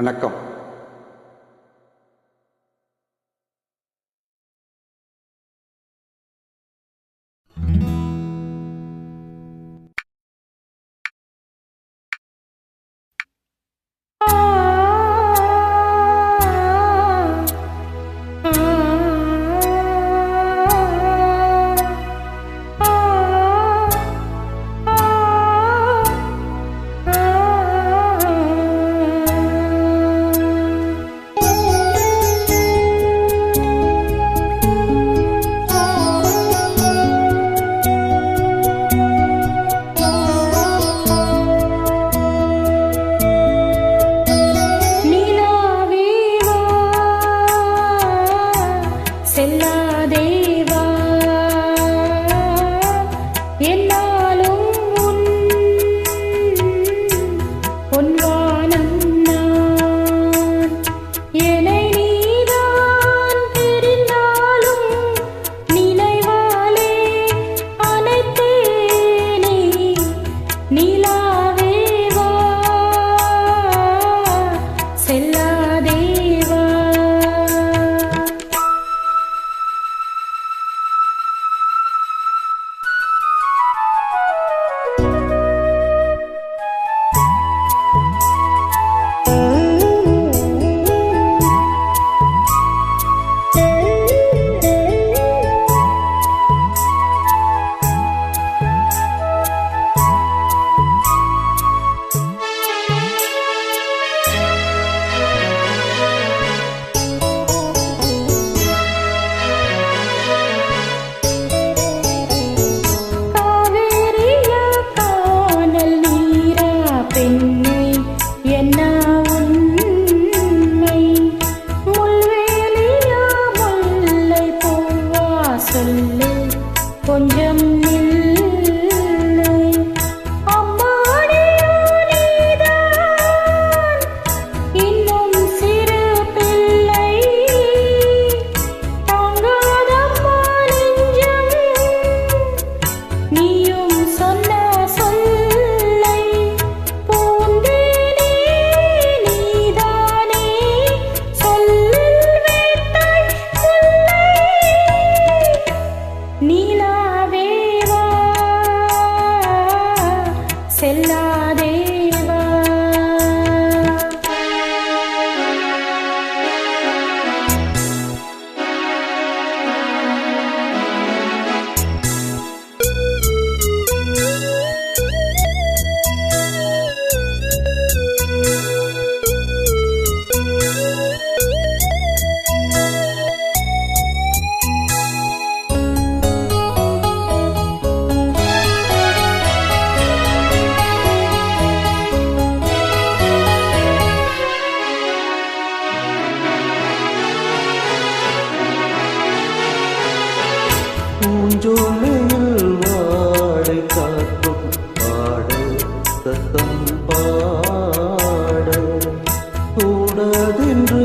வணக்கம். 음 பூஞ்சோலையில் வாடை காற்றும் பாட சத்தம் பாட கூடாதென்று